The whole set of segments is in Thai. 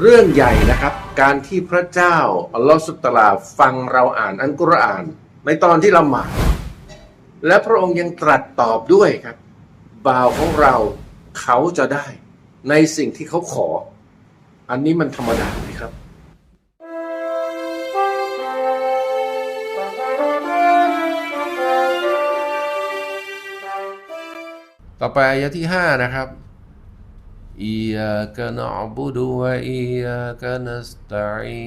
เรื่องใหญ่นะครับ การที่พระเจ้าอัลลอฮฺสุตลาฟังเราอ่านอันกุรอาน ในตอนที่ละหมาดและพระองค์ยังตรัสตอบด้วยครับ บ่าวของเราเขาจะได้ในสิ่งที่เขาขอ อันนี้มันธรรมดาไหมครับต่อไปอายะที่ห้านะครับ อียากะนะอบุดุวะอียากะนัสตะอี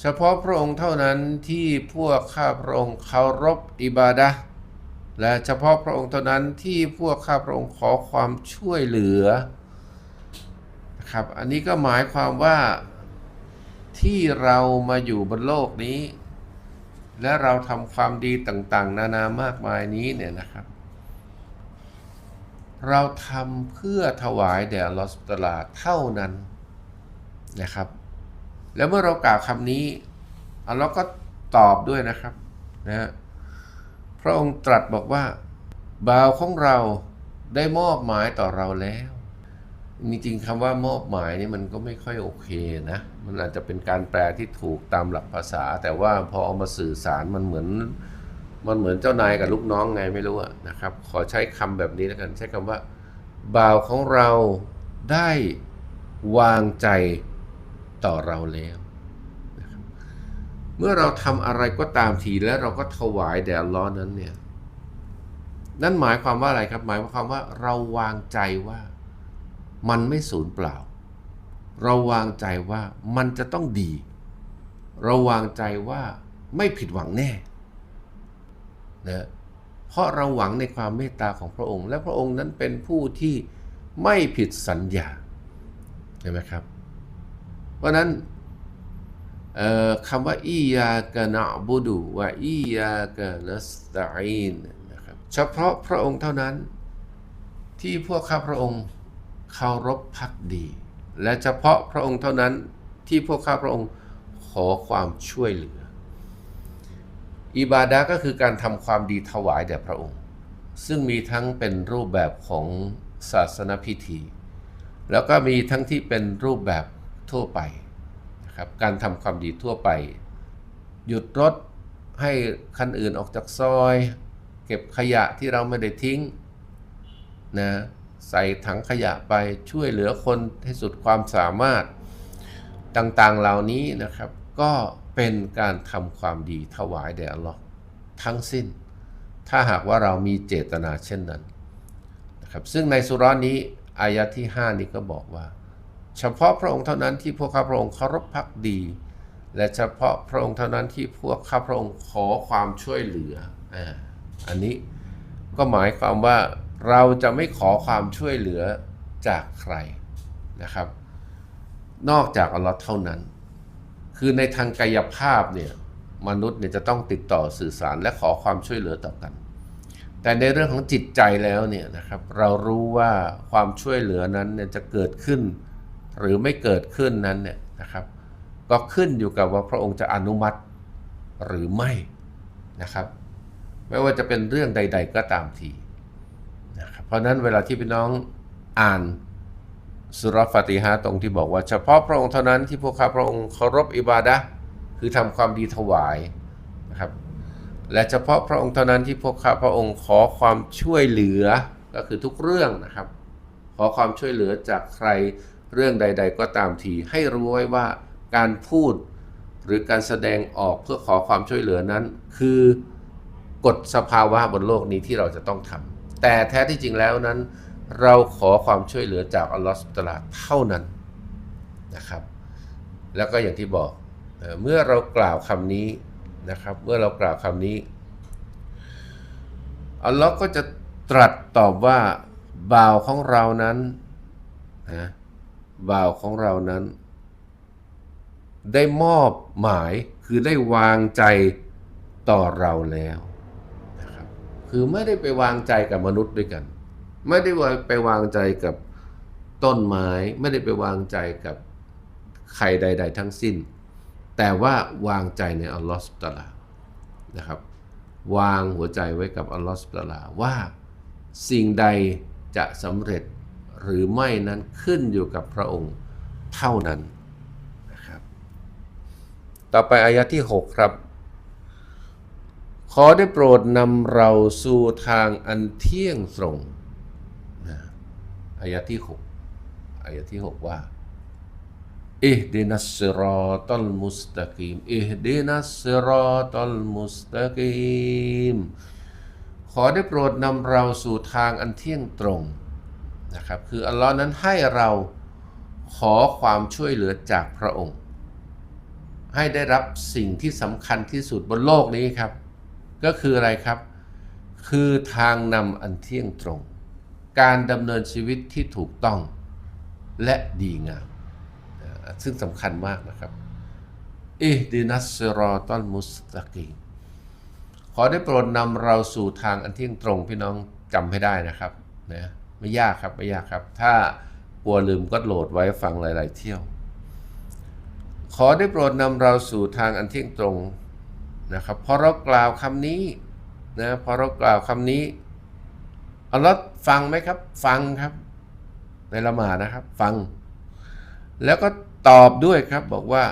เฉพาะพระองค์เท่านั้นที่พวกข้าพระองค์เคารพอิบาดะและเฉพาะพระองค์เท่านั้นที่พวกข้าพระองค์ขอความช่วยเหลือนะครับอันนี้ก็หมายความว่าที่เรามาอยู่บนโลกนี้ และเราทำความดีต่างๆ นานามากมายนี้เนี่ยนะครับ เราทำเพื่อถวายแด่ลอสตลาเท่านั้นนะครับ แล้วเมื่อเรากล่าวคำนี้อัลลอฮ์ก็ตอบด้วยนะครับนะฮะพระองค์ตรัสบอกว่าบ่าวของเราได้มอบหมายต่อเราแล้วจริงๆคำว่ามอบหมายนี่มันก็ไม่ค่อยโอเคนะ มันอาจจะเป็นการแปลที่ถูกตามหลักภาษา แต่ว่าพอเอามาสื่อสารมันเหมือน มันเหมือนเจ้านายกับลูกน้องไงไม่รู้อะนะครับ ขอใช้คำแบบนี้แล้วกัน ใช้คำว่าบ่าวของเราได้วางใจต่อเราแล้วนะครับเมื่อเราทำอะไรก็ตามทีแล้วเราก็ถวายแด่ลลอนั้นเนี่ยนั่นหมายความว่าอะไรครับ หมายความว่าเราวางใจว่ามันไม่สูญเปล่า เราวางใจว่ามันจะต้องดี เราวางใจว่าไม่ผิดหวังแน่ นะเพราะเราหวังในความเมตตาของพระองค์ และพระองค์นั้นเป็นผู้ที่ไม่ผิดสัญญาเห็นไหมครับ เพราะนั้นคำว่าอียากะนะบุดูว่าอียากะนัสตะอีนนะครับเฉพาะพระองค์เท่านั้นที่พวกข้าพระองค์เคารพพักดี และเฉพาะพระองค์เท่านั้นที่พวกข้าพระองค์ขอความช่วยเหลือ อิบาดะก็คือการทำความดีถวายแด่พระองค์ ซึ่งมีทั้งเป็นรูปแบบของศาสนพิธี แล้วก็มีทั้งที่เป็นรูปแบบทั่วไปนะครับการทำความดีทั่วไป หยุดรถให้คันอื่นออกจากซอย เก็บขยะที่เราไม่ได้ทิ้งนะใส่ถังขยะไปช่วยเหลือคนให้สุดความสามารถต่างๆเหล่านี้นะครับ ก็เป็นการทำความดีถวายแด่อัลลอฮ์ทั้งสิ้น ถ้าหากว่าเรามีเจตนาเช่นนั้นนะครับซึ่งในสุรานี้อายะที่ 5 นี้ก็บอกว่า เฉพาะพระองค์เท่านั้นที่พวกข้าพระองค์เคารพพักดี และเฉพาะพระองค์เท่านั้นที่พวกข้าพระองค์ขอความช่วยเหลืออ่าอันนี้ก็หมายความว่าเราจะไม่ขอความช่วยเหลือจากใครนะครับ นอกจากอัลลอฮ์เท่านั้น คือในทางกายภาพเนี่ยมนุษย์เนี่ยจะต้องติดต่อสื่อสารและขอความช่วยเหลือต่อกัน แต่ในเรื่องของจิตใจแล้วเนี่ยนะครับเรารู้ว่าความช่วยเหลือนั้นเนี่ยจะเกิดขึ้น หรือไม่เกิดขึ้นนั้นเนี่ยนะครับ ก็ขึ้นอยู่กับว่าพระองค์จะอนุมัติหรือไม่นะครับ ไม่ว่าจะเป็นเรื่องใด ๆ ก็ตามทีนะครับเพราะนั้นเวลาที่พี่น้องอ่าน สุรฟาติฮะตรงที่บอกว่า เฉพาะพระองค์เท่านั้นที่พวกข้าพระองค์เคารพอิบาดะคือทำความดีถวายนะครับและเฉพาะพระองค์เท่านั้นที่พวกข้าพระองค์ขอความช่วยเหลือก็คือทุกเรื่องนะครับ ขอความช่วยเหลือจากใครเรื่องใด ๆ ก็ตามที ให้รู้ไว้ว่าการพูดหรือการแสดงออกเพื่อขอความช่วยเหลือนั้น คือกฎสภาวะบนโลกนี้ที่เราจะต้องทำแต่แท้ที่จริงแล้วนั้น เราขอความช่วยเหลือจากอัลลอฮฺสุตลาเท่านั้นนะครับ แล้วก็อย่างที่บอกเอ่อเมื่อเรากล่าวคำนี้นะครับ เมื่อเรากล่าวคำนี้อัลลอฮ์ก็จะตรัสตอบว่าบ่าวของเรานั้นนะบ่าวของเรานั้น ได้มอบหมายคือได้วางใจต่อเราแล้วนะครับคือไม่ได้ไปวางใจกับมนุษย์ด้วยกัน ไม่ได้ไปวางใจกับต้นไม้ ไม่ได้ไปวางใจกับใครใด ๆ ทั้งสิ้น แต่ว่าวางใจในอัลลอฮฺสุตะลานะครับ วางหัวใจไว้กับอัลลอฮฺสุตะลาว่าสิ่งใดจะสำเร็จหรือไม่นั้นขึ้นอยู่กับพระองค์เท่านั้นนะครับ ต่อไปอายะที่ 6 ครับ ขอได้โปรดนำเราสู่ทางอันเที่ยงตรง อายะที่6อายะที่6ว่าอิฮดินัสซิรอตัลมุสตะกีมอิฮดินัสซิรอตัลมุสตะกีมขอได้โปรดนำเราสู่ทางอันเที่ยงตรงนะครับ คืออัลลอฮ์นั้นให้เราขอความช่วยเหลือจากพระองค์ ให้ได้รับสิ่งที่สำคัญที่สุดบนโลกนี้ครับ ก็คืออะไรครับ คือทางนำอันเที่ยงตรง การดำเนินชีวิตที่ถูกต้องและดีงามซึ่งสำคัญมากนะครับอิฮดินัสซิรอตัลมุสตะกีขอได้โปรดนำเราสู่ทางอันเที่ยงตรงพี่น้องจำให้ได้นะครับนะไม่ยากครับไม่ยากครับ ถ้ากลัวลืมก็โหลดไว้ฟังหลาย ๆ เที่ยว ขอได้โปรดนำเราสู่ทางอันเที่ยงตรงนะครับพอเรากล่าวคำนี้นะพอเรากล่าวคำนี้ อัลลอฮ์ฟังไหมครับ ฟังครับ ในละหมาดนะครับ ฟัง แล้วก็ตอบด้วยครับบอกว่า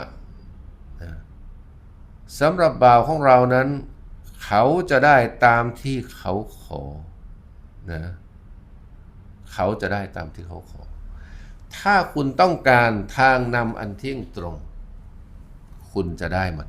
สำหรับบ่าวของเรานั้น เขาจะได้ตามที่เขาขอนะเขาจะได้ตามที่เขาขอ ถ้าคุณต้องการทางนำอันเที่ยงตรง คุณจะได้มัน